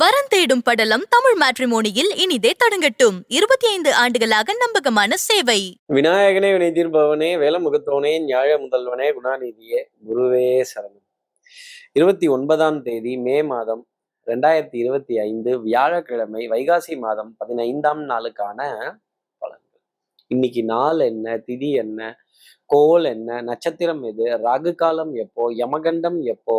வரன் தேடும் படலம் தமிழ் மேட்ரிமோனியில் இனிதே தொடங்கட்டும். இருபத்தி ஐந்து ஆண்டுகளாக நம்பகமான சேவை. விநாயகனே வினை தீர்ப்பவனே வேலமுகத்தோனே ஞாழ முதல்வனே குணாநிதியே குருவே சரணம். இருபத்தி ஒன்பதாம் தேதி மே மாதம் ரெண்டாயிரத்தி இருபத்தி ஐந்து வியாழக்கிழமை வைகாசி மாதம் பதினைந்தாம் நாளுக்கான பலன்கள். இன்னைக்கு நாள் என்ன திதி என்ன கோல் என்ன நட்சத்திரம் எது ராகு காலம் எப்போ யமகண்டம் எப்போ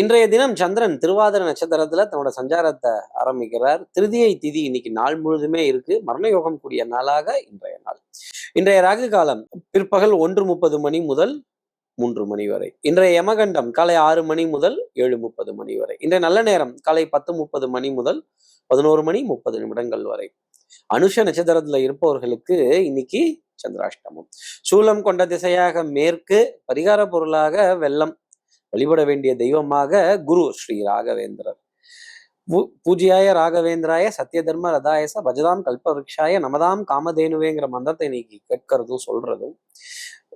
இன்றைய தினம் சந்திரன் திருவாதிர நட்சத்திரத்துல தன்னோட சஞ்சாரத்தை ஆரம்பிக்கிறார். திருதியை திதி இன்னைக்கு நாள் முழுதுமே இருக்கு. மரண யோகம் கூடிய நாளாக இன்றைய நாள். இன்றைய ராகு காலம் பிற்பகல் ஒன்று முப்பது மணி முதல் மூன்று மணி வரை. இன்றைய யமகண்டம் காலை ஆறு மணி முதல் ஏழு முப்பது மணி வரை. இன்றைய நல்ல நேரம் காலை பத்து முப்பது மணி முதல் பதினோரு மணி முப்பது நிமிடங்கள் வரை. அனுஷ நட்சத்திரத்துல இருப்பவர்களுக்கு இன்னைக்கு சந்திராஷ்டமம். சூலம் கொண்ட திசையாக மேற்கு பரிகார பொருளாக வெள்ளம் வழிபட வேண்டிய தெய்வமாக குரு ஸ்ரீ ராகவேந்திரர். பூ- பூஜ்யாய ராகவேந்திராய சத்யதர்ம ரதாயச பஜதாம் கல்பவருஷாய நமதாம் காமதேனுவேங்கிற மந்திரத்தை இன்னைக்கு கேட்கறதும் சொல்றதும்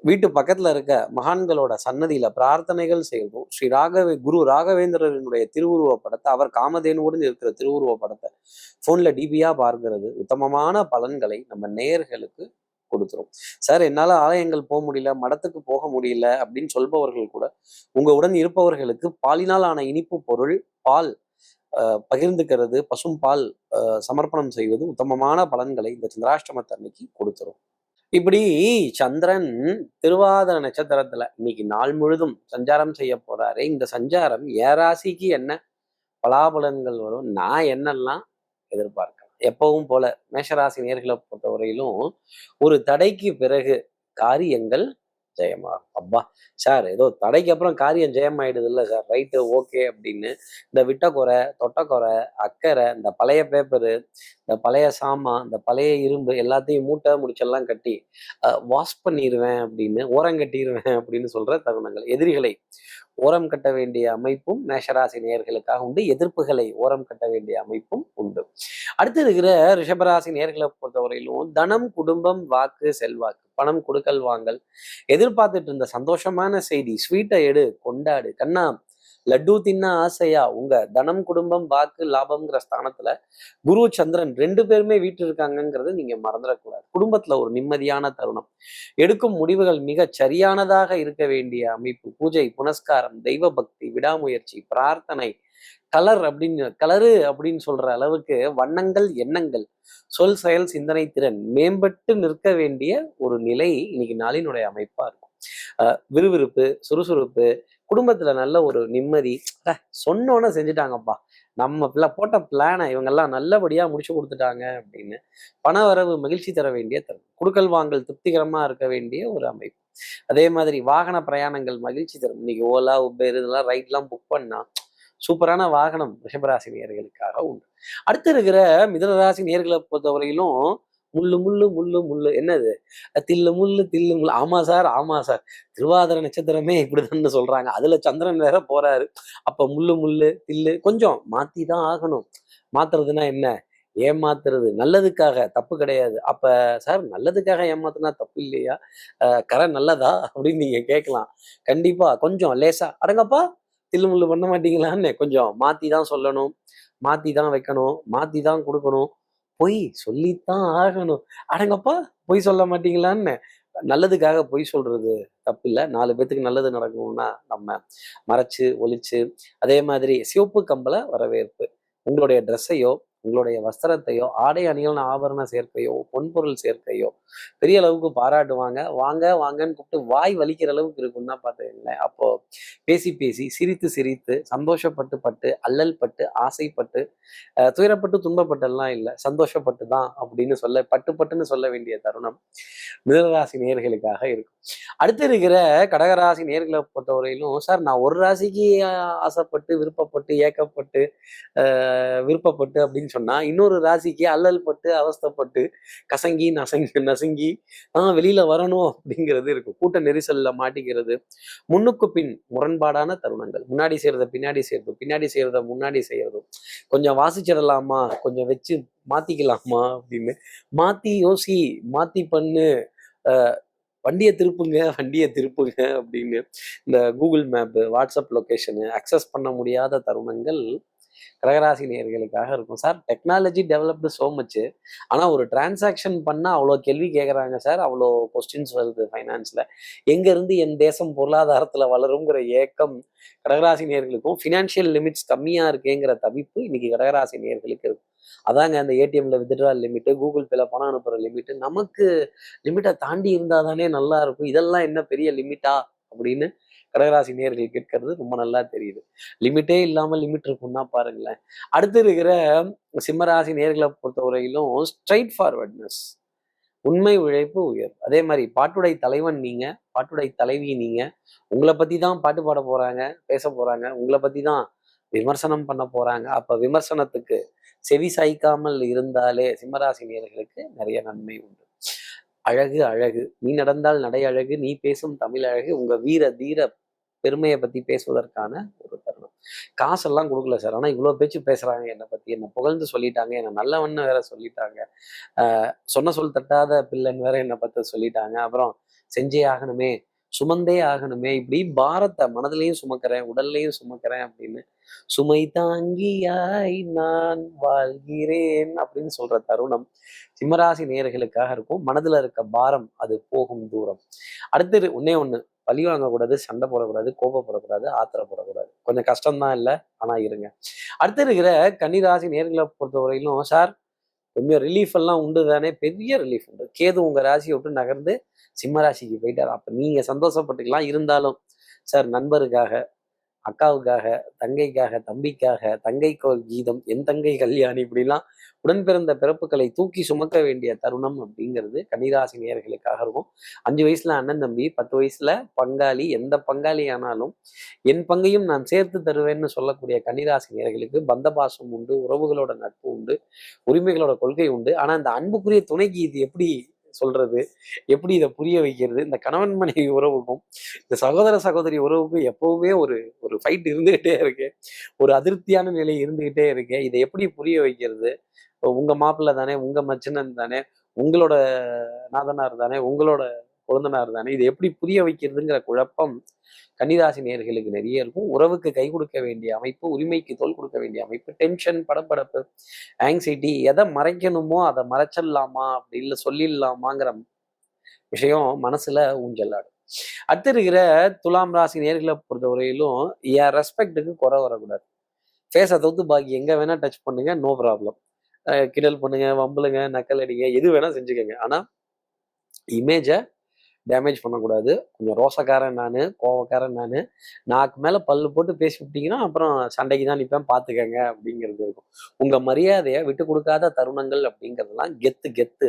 வீட்டு பக்கத்துல இருக்க மகான்களோட சன்னதியில பிரார்த்தனைகள் செய்யறதும் ஸ்ரீ ராகவே குரு ராகவேந்திரனுடைய திருவுருவ படத்தை அவர் காமதேனுவுடன் இருக்கிற திருவுருவ படத்தை போன்ல டிபியா பார்க்கிறது. உத்தமமான பலன்களை நம்ம நேயர்களுக்கு கொடுத்துரும் சார் என்னால ஆலயங்கள் போக முடியல மடத்துக்கு போக முடியல அப்படின்னு சொல்பவர்கள் கூட உங்க உடன் இருப்பவர்களுக்கு பாலினால் ஆன இனிப்பு பொருள் பால் அஹ், பகிர்ந்துக்கிறது பசும் பால் சமர்ப்பணம் செய்வது உத்தமமான பலன்களை இந்த சந்திராஷ்டமத்தை அன்னைக்கு கொடுத்துரும். இப்படி சந்திரன் திருவாதிர நட்சத்திரத்துல இன்னைக்கு நாள் முழுதும் சஞ்சாரம் செய்ய போறாரு இந்த சஞ்சாரம் ஏராசிக்கு என்ன பலாபலன்கள் வரும் நான் என்னெல்லாம் எதிர்பார்க்க எப்பவும் போல மேஷராசி நேர்களை பொறுத்தவரையிலும் ஒரு தடைக்கு பிறகு காரியங்கள் ஜெயமாகும். அப்பா சார் ஏதோ தடைக்கு அப்புறம் காரியம் ஜெயமாயிடுது இல்லை சார். ரைட்டு ஓகே அப்படின்னு இந்த விட்டக்குறை தொட்டக்குறை அக்கறை இந்த பழைய பேப்பரு இந்த பழைய சாமான் இந்த பழைய இரும்பு எல்லாத்தையும் மூட்டை முடிச்செல்லாம் கட்டி வாஷ் பண்ணிடுவேன் அப்படின்னு ஓரம் கட்டிடுவேன் அப்படின்னு சொல்ற தருணங்கள் எதிரிகளை ஓரம் கட்ட வேண்டிய அமைப்பும் மேஷராசி நேயர்களுக்காக உண்டு. எதிர்ப்புகளை ஓரம் கட்ட வேண்டிய அமைப்பும் உண்டு. அடுத்து இருக்கிற ரிஷபராசி நேர்களை பொறுத்தவரையிலும் தனம் குடும்பம் வாக்கு செல்வாக்கு. பணம் கொடுக்கல் வாங்கல். எதிர்பார்த்துட்டு இருந்த சந்தோஷமான செய்தி ஸ்வீட்டை எடு கொண்டாடு கண்ணா லட்டு தின்ன ஆசையா? உங்க தனம் குடும்பம் வாக்கு லாபம்ங்கிற ஸ்தானத்துல குரு சந்திரன் ரெண்டு பேருமே வீட்டு இருக்காங்கிறத நீங்க மறந்துடக்கூடாது. குடும்பத்துல ஒரு நிம்மதியான தருணம். எடுக்கும் முடிவுகள் மிக சரியானதாக இருக்க வேண்டிய அமைப்பு பூஜை புனஸ்காரம் தெய்வ பக்தி விடாமுயற்சி பிரார்த்தனை கலர் அப்படின்னு கலரு அப்படின்னு சொல்ற அளவுக்கு வண்ணங்கள் எண்ணங்கள் சொல் செயல் சிந்தனை திறன் மேம்பட்டு நிற்க வேண்டிய ஒரு நிலை இன்னைக்கு நாளினுடைய அமைப்பா இருக்கும். விறுவிறுப்பு சுறுசுறுப்பு குடும்பத்துல நல்ல ஒரு நிம்மதி. சொன்னோன்னே செஞ்சுட்டாங்கப்பா. நம்ம பிள்ளை போட்ட பிளானை இவங்கெல்லாம் நல்லபடியா முடிச்சு கொடுத்துட்டாங்க அப்படின்னு பணவரவு மகிழ்ச்சி தர வேண்டிய தரும் குடுக்கல் வாங்கல் திருப்திகரமா இருக்க வேண்டிய ஒரு அமைப்பு. அதே மாதிரி வாகன பிரயாணங்கள் மகிழ்ச்சி தரும். இன்னைக்கு ஓலா உபேர் இதெல்லாம் ரைட்லாம் புக் பண்ணா சூப்பரான வாகனம் ரிஷபராசி நேர்களுக்காக உண்டு. அடுத்து இருக்கிற மிதனராசி நேர்களை பொறுத்தவரையிலும் முள்ளு முள்ளு முள்ளு முள்ளு. என்னது? தில்லு முள்ளு தில்லு முள்ளு. ஆமா சார் ஆமா சார். திருவாதிர நட்சத்திரமே இப்படிதான் சொல்றாங்க. அதுல சந்திரன் வேற போறாரு. அப்ப முள்ளு முள்ளு தில்லு கொஞ்சம் மாத்தி தான் ஆகணும். மாத்துறதுன்னா என்ன? ஏமாத்துறது. நல்லதுக்காக. தப்பு கிடையாது. அப்ப சார் நல்லதுக்காக ஏமாத்துனா தப்பு இல்லையா? கரை நல்லதா? அப்படின்னு நீங்க கேட்கலாம். கண்டிப்பா கொஞ்சம் லேசா. அடங்கப்பா தில்லு முள்ளு பண்ண மாட்டீங்களான்னு கொஞ்சம் மாத்தி தான் சொல்லணும். மாத்தி தான் வைக்கணும். மாத்தி தான் கொடுக்கணும். பொய் சொல்லித்தான் ஆகணும். அடங்கப்பா பொய் சொல்ல மாட்டீங்களான்னு. நல்லதுக்காக பொய் சொல்றது தப்பில்லை. நாலு பேத்துக்கு நல்லது நடக்கணும்னா நம்ம மறைச்சு ஒழிச்சு அதே மாதிரி சிவப்பு கம்பள வரவேற்பு. உங்களுடைய ட்ரெஸ்ஸையோ உங்களுடைய வஸ்திரத்தையோ ஆடை அணிகலன் ஆபரண சேர்க்கையோ பொன்பொருள் சேர்க்கையோ பெரிய அளவுக்கு பாராட்டுவாங்க. வாங்க வாங்கன்னு கூப்பிட்டு வாய் வலிக்கிற அளவுக்கு இருக்கும்னா பார்த்துக்கங்களேன் அப்போ பேசி பேசி சிரித்து சிரித்து சந்தோஷப்பட்டு பட்டு அல்லல் பட்டு ஆசைப்பட்டு துயரப்பட்டு துன்பப்பட்டெல்லாம் இல்லை சந்தோஷப்பட்டு தான் அப்படின்னு சொல்ல பட்டு பட்டுன்னு சொல்ல வேண்டிய தருணம் மிதனராசி நேர்களுக்காக இருக்கும். அடுத்து இருக்கிற கடகராசி நேர்களை பொறுத்தவரையிலும் சார் நான் ஒரு ராசிக்கு ஆசைப்பட்டு விருப்பப்பட்டு ஏக்கப்பட்டு ஆஹ், விருப்பப்பட்டு அப்படின்னு அப்படின்னு சொன்னா இன்னொரு ராசிக்கு அல்லல் பட்டு அவஸ்தைப்பட்டு கசங்கி நசங்கி நசுங்கி ஆஹ் வெளியில வரணும் அப்படிங்கிறது இருக்கும். கூட்ட நெரிசல்ல மாட்டிக்கிறது. முன்னுக்கு பின் முரண்பாடான தருணங்கள். முன்னாடி செய்யறத பின்னாடி செய்யறதும் பின்னாடி செய்யறத முன்னாடி செய்யறதும். கொஞ்சம் வாசிச்சிடலாமா? கொஞ்சம் வச்சு மாத்திக்கலாமா? அப்படின்னு மாத்தி யோசி மாத்தி பண்ணு. வண்டியை திருப்புங்க வண்டியை திருப்புங்க அப்படின்னு இந்த Google map WhatsApp location access பண்ண முடியாத தருணங்கள் கடகராசி நேயர்களுக்காக இருக்கும். Sir technology developed so much ஆனால் ஒரு டிரான்சாக்ஷன் பண்ணால் அவ்வளோ கேள்வி கேட்குறாங்க சார். அவ்வளோ கொஸ்டின்ஸ் வருது ஃபைனான்ஸில் எங்கேருந்து என் தேசம் பொருளாதாரத்தில் வளருங்கிற ஏக்கம் கடகராசி நேயர்களுக்கும் ஃபினான்ஷியல் லிமிட்ஸ் கம்மியாக இருக்கேங்கிற தவிப்பு இன்னைக்கு கடகராசி நேர்களுக்கு இருக்கும். அதாங்க அந்த ஏடிஎம்ல வித்ட்ரா லிமிட்டு கூகுள் பேல பணம் அனுப்புகிற லிமிட்டு நமக்கு லிமிட்டை தாண்டி இருந்தால் தானே நல்லா இருக்கும். இதெல்லாம் என்ன பெரிய லிமிட்டா அப்படின்னு கடகராசி நேர்கள் கேட்கறது ரொம்ப நல்லா தெரியுது. லிமிட்டே இல்லாமல் லிமிட் இருக்கும்னா பாருங்களேன். அடுத்து இருக்கிற சிம்மராசி நேர்களை பொறுத்தவரையிலும் ஸ்ட்ரைட் ஃபார்வர்ட்னஸ் உண்மை உழைப்பு உயர். அதே மாதிரி பாட்டுடை தலைவன் நீங்க பாட்டுடை தலைவி நீங்க. உங்களை பத்தி தான் பாட்டு பாட போறாங்க பேச போறாங்க. உங்களை பத்தி தான் விமர்சனம் பண்ண போறாங்க. அப்ப விமர்சனத்துக்கு செவி சாய்க்காமல் இருந்தாலே சிம்மராசி நேர்களுக்கு நிறைய நன்மை உண்டு. அழகு அழகு. நீ நடந்தால் நடை அழகு நீ பேசும் தமிழ் அழகு உங்க வீர தீர பெருமையை பத்தி பேசுவதற்கான ஒரு தருணம். காசெல்லாம் கொடுக்கல சார். ஆனால் இவ்வளோ பேச்சு பேசுறாங்க. என்னை பத்தி என்னை புகழ்ந்து சொல்லிட்டாங்க. என்னை நல்லவன்னு வேற சொல்லிட்டாங்க. ஆஹ் சொன்ன சொல் தட்டாத பிள்ளைன்னு வேற என்னை பத்தி சொல்லிட்டாங்க. அப்புறம் செஞ்சே ஆகணுமே. சுமந்தே ஆகணுமே. இப்படி பாரத்தை மனதிலையும் சுமக்கிறேன் உடல்லையும் சுமக்கிறேன் அப்படின்னு. சுமை தாங்கியாய் நான் வாழ்கிறேன் அப்படின்னு சொல்ற தருணம் சிம்மராசி நேர்களுக்காக இருக்கும். மனதுல இருக்க பாரம் அது போகும் தூரம். அடுத்தது ஒன்னே ஒண்ணு பழி வாங்கக்கூடாது சண்டை போடக்கூடாது கோபப்படக்கூடாது ஆத்திரப்படக்கூடாது கொஞ்சம் கஷ்டம்தான் இல்லை ஆனா இருங்க. அடுத்து இருக்கிற கன்னிராசி நேர்களை பொறுத்தவரையிலும் சார் கொஞ்சம் ரிலீஃப் எல்லாம் உண்டு தானே? பெரிய ரிலீஃப் உண்டு. கேது உங்கள் ராசியை விட்டு நகர்ந்து சிம்ம ராசிக்கு போயிட்டார். அப்போ நீங்கள் சந்தோஷப்பட்டுக்கலாம். இருந்தாலும் சார் நண்பருக்காக அக்காவுக்காக தங்கைக்காக தம்பிக்காக தங்கைக்கு ஒரு கீதம் என் தங்கை கல்யாணி இப்படிலாம் உடன் பிறந்த பிறப்புகளை தூக்கி சுமக்க வேண்டிய தருணம் அப்படிங்கிறது கன்னிராசி நேர்களுக்காக இருக்கும். அஞ்சு வயசுல அண்ணன் தம்பி பத்து வயசுல பங்காளி எந்த பங்காளி ஆனாலும் என் பங்கையும் நான் சேர்த்து தருவேன்னு சொல்லக்கூடிய கன்னிராசி நேர்களுக்கு பந்த பாசம் உண்டு உறவுகளோட நட்பு உண்டு உரிமைகளோட கொள்கை உண்டு. ஆனா இந்த அன்புக்குரிய துணைக்கு இது எப்படி சொல்றது? எப்படி இதை புரிய வைக்கிறது? இந்த கணவன் மனைவி உறவுக்கும் இந்த சகோதர சகோதரி உறவுக்கும் எப்பவுமே ஒரு ஒரு ஃபைட் இருந்துகிட்டே இருக்கு. ஒரு அதிருப்தியான நிலை இருந்துகிட்டே இருக்கு. இதை எப்படி புரிய வைக்கிறது? உங்க மாப்பிள்ளை தானே உங்க மச்சினன் தானே உங்களோட நாதனார் தானே உங்களோட குழந்தனார் தானே இதை எப்படி புரிய வைக்கிறதுங்கிற குழப்பம் கன்னிராசி நேர்களுக்கு நிறைய இருக்கும். உறவுக்கு கை கொடுக்க வேண்டிய அமைப்பு உரிமைக்கு தோல் கொடுக்க வேண்டிய அமைப்பு டென்ஷன் படப்படப்பு ஆங்ஸைட்டி எதை மறைக்கணுமோ அதை மறைச்சிடலாமா அப்படி இல்லை சொல்லிடலாமாங்கிற விஷயம் மனசுல ஊஞ்சலாடும் அடுத்து இருக்கிற துலாம் ராசி நேர்களை பொறுத்தவரையிலும் என் ரெஸ்பெக்ட்டுக்கு குறை வரக்கூடாது. ஃபேஸை தவிர்த்து பாக்கி எங்க வேணா டச் பண்ணுங்க நோ ப்ராப்ளம் கிண்டல் பண்ணுங்க வம்பலுங்க நக்கல் அடிங்க எது வேணா செஞ்சுக்கோங்க. ஆனா இமேஜை டேமேஜ் பண்ணக்கூடாது. கொஞ்சம் ரோசக்காரன் நான் கோவக்காரன் நான் நாக்கு மேலே பல்லு போட்டு பேசி விட்டீங்கன்னா அப்புறம் சண்டைக்கு தான் நிற்பேன் பார்த்துக்கங்க அப்படிங்கிறது இருக்கும். உங்கள் மரியாதையை விட்டு கொடுக்காத தருணங்கள் அப்படிங்கிறதுலாம் கெத்து கெத்து.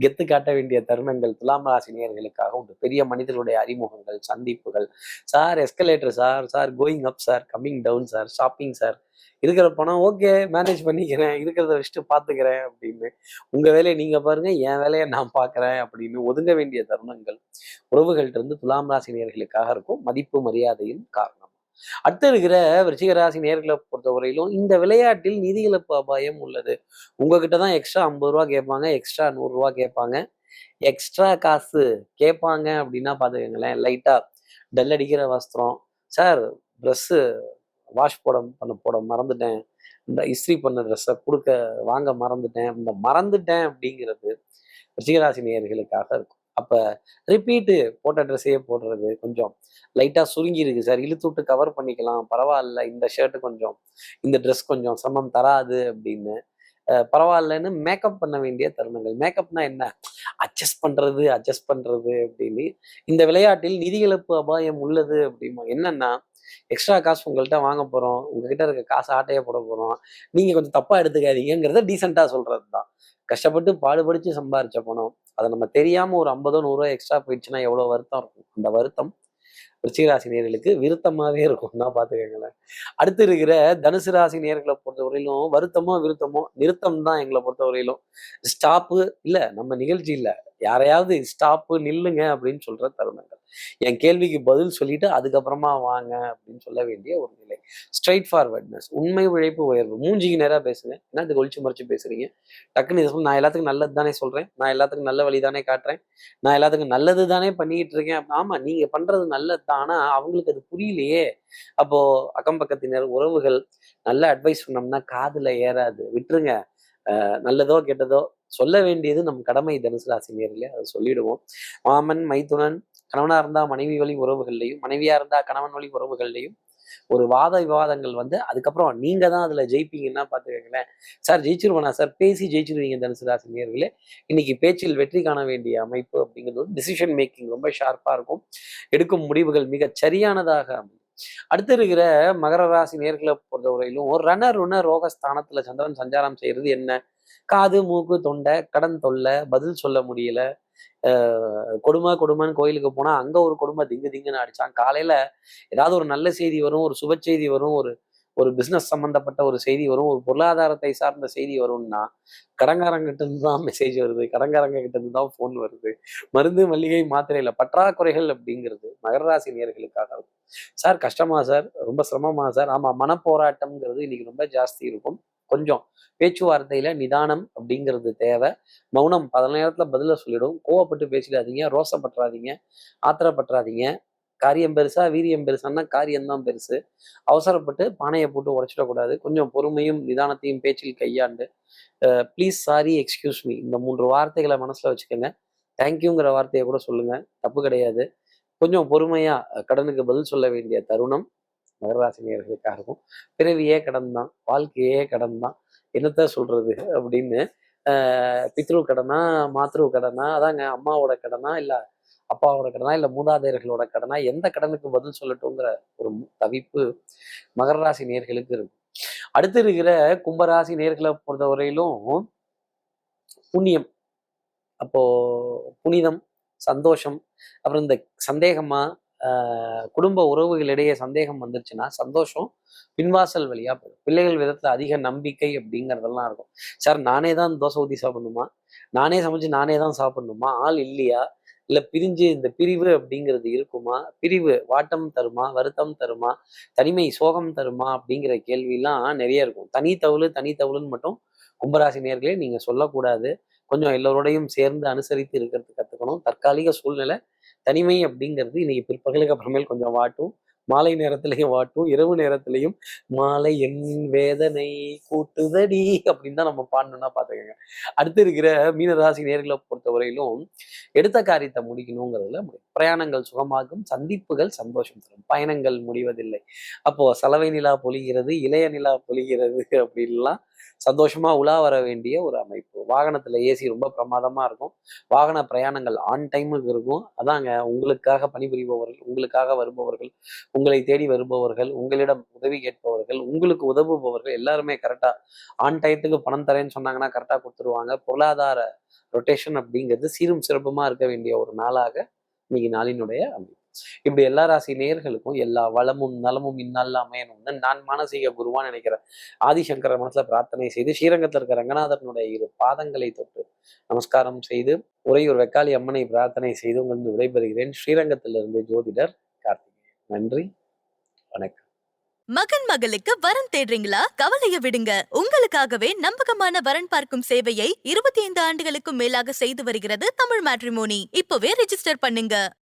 கெத்து காட்ட வேண்டிய தருணங்கள் துலாம் ராசி நேர்களுக்காக உண்டு. பெரிய மனிதர்களுடைய அறிமுகங்கள் சந்திப்புகள். Sir escalator sir sir going up sir coming down sir shopping sir. இருக்கிற பணம் ஓகே மேனேஜ் பண்ணிக்கிறேன். இருக்கிறத வச்சுட்டு பார்த்துக்கிறேன் அப்படின்னு. உங்க வேலையை நீங்கள் பாருங்க என் வேலையை நான் பார்க்குறேன் அப்படின்னு ஒதுங்க வேண்டிய தருணங்கள் உறவுகள்கிட்ட இருந்து துலாம் ராசி நேர்களுக்காக இருக்கும். மதிப்பு மரியாதையும் காரணம். அடுத்து இருக்கிற விருச்சிகராசி நேர்களை பொறுத்தவரையிலும் இந்த விளையாட்டில் நிதி இழப்பு அபாயம் உள்ளது. உங்ககிட்ட தான் எக்ஸ்ட்ரா ஐம்பது ரூபா கேட்பாங்க எக்ஸ்ட்ரா நூறுரூவா கேட்பாங்க. எக்ஸ்ட்ரா காசு கேட்பாங்க அப்படின்னா பார்த்துக்கங்களேன் லைட்டாக டல் அடிக்கிற வஸ்திரம். சார் ட்ரெஸ்ஸு வாஷ் போட பண்ண போட மறந்துட்டேன். இந்த இஸ்திரி பண்ண ட்ரெஸ்ஸை கொடுக்க வாங்க மறந்துட்டேன். இந்த மறந்துட்டேன் அப்படிங்கிறது ரிஷிகராசி நேயர்களுக்காக இருக்கும். அப்போ ரிப்பீட்டு போட்ட ட்ரெஸ்ஸையே போடுறது கொஞ்சம் லைட்டாக சுருங்கி இருக்கு சார் இழுத்து விட்டு கவர் பண்ணிக்கலாம். பரவாயில்ல இந்த ஷர்ட் கொஞ்சம் இந்த ட்ரெஸ் கொஞ்சம் சிரமம் தராது அப்படின்னு. பரவாயில்லன்னு மேக்கப் பண்ண வேண்டிய தருணங்கள். மேக்கப்னா என்ன? அட்ஜஸ்ட் பண்ணுறது அட்ஜஸ்ட் பண்ணுறது அப்படின்னு. இந்த விளையாட்டில் நிதி இழப்பு அபாயம் உள்ளது அப்படிமா? என்னன்னா எக்ஸ்ட்ரா காசு உங்கள்கிட்ட வாங்க போகிறோம் உங்ககிட்ட இருக்க காசு ஆட்டையே போட போகிறோம் நீங்கள் கொஞ்சம் தப்பாக எடுத்துக்காதீங்கிறத டீசெண்டாக சொல்கிறது தான் கஷ்டப்பட்டு பாடுபடிச்சு சம்பாரிச்ச பணம். அதை நம்ம தெரியாம ஒரு ஐம்பதோ நூறுரூவா எக்ஸ்ட்ரா போயிடுச்சுன்னா எவ்வளவு வருத்தம் இருக்கும்? அந்த வருத்தம் விருச்சிக ராசி நேர்களுக்கு விருத்தமாவே தான் பாத்துக்கோங்களேன் அடுத்து இருக்கிற தனுசு ராசி நேர்களை பொறுத்தவரையிலும் வருத்தமோ விருத்தமோ நிறுத்தம் தான் எங்களை பொறுத்தவரையிலும். ஸ்டாப்பு இல்ல நம்ம நிகழ்ச்சி இல்லை யாரையாவது ஸ்டாப்பு நில்லுங்க அப்படின்னு சொல்ற தருணங்கள். என் கேள்விக்கு பதில் சொல்லிட்டு அதுக்கப்புறமா வாங்க அப்படின்னு சொல்ல வேண்டிய ஒரு நிலை. ஸ்ட்ரைட் ஃபார்வர்ட்னஸ் உண்மை உழைப்பு உயர்வு. மூஞ்சிக்கு நேராக பேசுங்க. என்ன இதுக்கு ஒழிச்சு மறைச்சு பேசுறீங்க? டக்குன்னு இதை நான் எல்லாத்துக்கும் நல்லது தானே சொல்றேன். நான் எல்லாத்துக்கும் நல்ல வழி தானே காட்டுறேன். நான் எல்லாத்துக்கும் நல்லது தானே பண்ணிக்கிட்டு இருக்கேன். ஆமாம் ஆமா நீங்க பண்றது நல்லது தான். ஆனா அவங்களுக்கு அது புரியலையே. அப்போ அக்கம் பக்கத்தினர் உறவுகள் நல்ல அட்வைஸ் பண்ணோம்னா காதுல ஏறாது. விட்டுருங்க. நல்லதோ கெட்டதோ சொல்ல வேண்டியது நம் கடமை தனுசு ராசி நேரிலே அதை சொல்லிடுவோம். மாமன் மைத்துனன் கணவனா இருந்தா மனைவி வழி உறவுகள்லையும் மனைவியா இருந்தால் கணவன் வழி உறவுகள்லையும் ஒரு வாத விவாதங்கள் வந்து அதுக்கப்புறம் நீங்க தான் அதுல ஜெயிப்பீங்கன்னா பாத்துக்கங்களேன். Sir ஜெயிச்சிருவனா sir? பேசி ஜெயிச்சிருவீங்க தனுசு ராசி நேர்களே. இன்னைக்கு பேச்சில் வெற்றி காண வேண்டிய அமைப்பு அப்படிங்கிறது டிசிஷன் மேக்கிங் ரொம்ப ஷார்ப்பா இருக்கும். எடுக்கும் முடிவுகள் மிக சரியானதாக அமையும். அடுத்து இருக்கிற மகர ராசி நேர்களை பொறுத்தவரையிலும் ரண ருண ரோக ஸ்தானத்துல சந்திரன் சஞ்சாரம் செய்யறது என்ன? காது மூக்கு தொண்டை கடன் தொல்லை பதில் சொல்ல முடியல. கொடுமை கொடுமைன்னு கோயிலுக்கு போனா அங்க ஒரு கொடுமை திங்கு திங்குன்னு அடிச்சான். காலையில ஏதாவது ஒரு நல்ல செய்தி வரும் ஒரு சுப செய்தி வரும் ஒரு ஒரு பிசினஸ் சம்மந்தப்பட்ட ஒரு செய்தி வரும் ஒரு பொருளாதாரத்தை சார்ந்த செய்தி வரும்னா கடங்காரங்கிட்ட இருந்து தான் மெசேஜ் வருது கடங்காரங்க கிட்ட இருந்து தான் ஃபோன் வருது. மருந்து மல்லிகை மாத்திரையில பற்றாக்குறைகள் அப்படிங்கிறது மகர ராசி நேர்களுக்காக இருக்கும். சார் கஷ்டமா சார்? ரொம்ப சிரமமா சார்? ஆமா மனப்போராட்டம்ங்கிறது இன்னைக்கு ரொம்ப ஜாஸ்தி இருக்கும். கொஞ்சம் பேச்சுவார்த்தையில நிதானம் அப்படிங்கிறது தேவை. மௌனம் பல நேரத்துல பதில சொல்லிடும். கோவப்பட்டு பேசிடாதீங்க ரோசப்பட்டுறாதீங்க ஆத்திரப்பட்டுறாதீங்க. காரியம் பெருசா வீரியம் பெருசான்னா காரியம்தான் பெருசு. அவசரப்பட்டு பானையை போட்டு உடச்சிடக்கூடாது. கொஞ்சம் பொறுமையும் நிதானத்தையும் பேச்சில் கையாண்டு ப்ளீஸ் சாரி எக்ஸ்கியூஸ் மீ இந்த மூன்று வார்த்தைகளை மனசுல வச்சுக்கோங்க. தேங்க்யூங்கிற வார்த்தையை கூட சொல்லுங்க. தப்பு கிடையாது. கொஞ்சம் பொறுமையா கடனுக்கு பதில் சொல்ல வேண்டிய தருணம். மகராசினியர்களுக்காக இருக்கும் பிறவியே கடன் தான் வாழ்க்கையே கடன் தான் என்னத்த சொல்றது அப்படின்னு பித்ரு கடனா மாத்ரு கடனா அதாங்க அம்மாவோட கடனா இல்ல அப்பாவோட கடனா இல்ல மூதாதையர்களோட கடனா எந்த கடனுக்கு பதில் சொல்லட்டுங்கிற ஒரு தவிப்பு மகர ராசி நேர்களுக்கு இருக்கும் அடுத்து இருக்கிற கும்பராசி நேர்களை பொறுத்தவரையிலும் புண்ணியம். அப்போ புனிதம் சந்தோஷம் அப்புறம் இந்த சந்தேகமா குடும்ப உறவுகளிடையே சந்தேகம் வந்துருச்சுன்னா சந்தோஷம் பின்வாசல் வழியா போயிடும். பிள்ளைகள் விதத்துல அதிக நம்பிக்கை அப்படிங்கிறதெல்லாம் இருக்கும். சார் நானே தான் தோசை ஊற்றி சாப்பிடணுமா? நானே சமைச்சு நானே தான் சாப்பிடணுமா? ஆள் இல்லையா? இல்ல பிரிஞ்சு இந்த பிரிவு அப்படிங்கிறது இருக்குமா? பிரிவு வாட்டம் தருமா? வருத்தம் தருமா? தனிமை சோகம் தருமா? அப்படிங்கிற கேள்விலாம் நிறைய இருக்கும். தனி தவுளு தனி தவுளுன்னு மட்டும் கும்பராசி நேர்களே நீங்க சொல்லக்கூடாது. கொஞ்சம் எல்லோரோடையும் சேர்ந்து அனுசரித்து இருக்கிறது கத்துக்கணும். தற்காலிக சூழ்நிலை தனிமை அப்படிங்கிறது இன்னைக்கு பிற்பகலுக்கு அப்புறமேல் கொஞ்சம் வாட்டும் மாலை நேரத்திலையும் வாட்டும் இரவு நேரத்திலையும் மாலை என் வேதனை கூட்டுதடி அப்படின்னு தான் நம்ம பாடணும்னா பார்த்துக்கோங்க. அடுத்து இருக்கிற மீனராசி நேர்களை பொறுத்தவரையிலும் எடுத்த காரியத்தை முடிக்கணுங்கிறதுல பிரயாணங்கள் சுகமாகும் சந்திப்புகள் சந்தோஷம் தரும். பயணங்கள் முடிவதில்லை. அப்போ சலவை நிலா பொழிகிறது இளைய நிலா பொழிகிறது அப்படின்லாம் சந்தோஷமா உலா வர வேண்டிய ஒரு அமைப்பு. வாகனத்துல ஏசி ரொம்ப பிரமாதமா இருக்கும். வாகன பிரயாணங்கள் ஆன் டைமுக்கு இருக்கும். அதாங்க உங்களுக்காக பணிபுரிபவர்கள் உங்களுக்காக வருபவர்கள் உங்களை தேடி வருபவர்கள் உங்களிடம் உதவி கேட்பவர்கள் உங்களுக்கு உதவுபவர்கள் எல்லாருமே கரெக்டா ஆன் டயத்துக்கு பணம் தரேன்னு சொன்னாங்கன்னா கரெக்டா கொடுத்துருவாங்க. பொருளாதார ரொட்டேஷன் அப்படிங்கிறது சீரும் சிறப்புமா இருக்க வேண்டிய ஒரு நாளாக இன்னைக்கு நாளினுடைய அமைப்பு. இப்படி எல்லா ராசி நேர்களுக்கும் எல்லா வளமும் நலமும் இந்நாளில் அமையணும்னு நான் மானசீக குருவான்னு நினைக்கிறேன். ஆதிசங்கர மனசுல பிரார்த்தனை செய்து ஸ்ரீரங்கத்தில் இருக்கிற ரங்கநாதனுடைய இரு பாதங்களை தொட்டு நமஸ்காரம் செய்து உறையூர் வெக்காளி அம்மனை பிரார்த்தனை செய்து உங்களிருந்து விடைபெறுகிறேன். ஸ்ரீரங்கத்திலிருந்து ஜோதிடர் கார்த்திகேயன். நன்றி வணக்கம். மகன் மகளுக்கு வரன் தேடுறீங்களா? கவலைய விடுங்க. உங்களுக்காகவே நம்பகமான வரன் பார்க்கும் சேவையை இருபத்தி ஐந்து ஆண்டுகளுக்கும் மேலாக செய்து வருகிறது தமிழ் மேட்ரிமோனி. இப்பவே ரிஜிஸ்டர் பண்ணுங்க.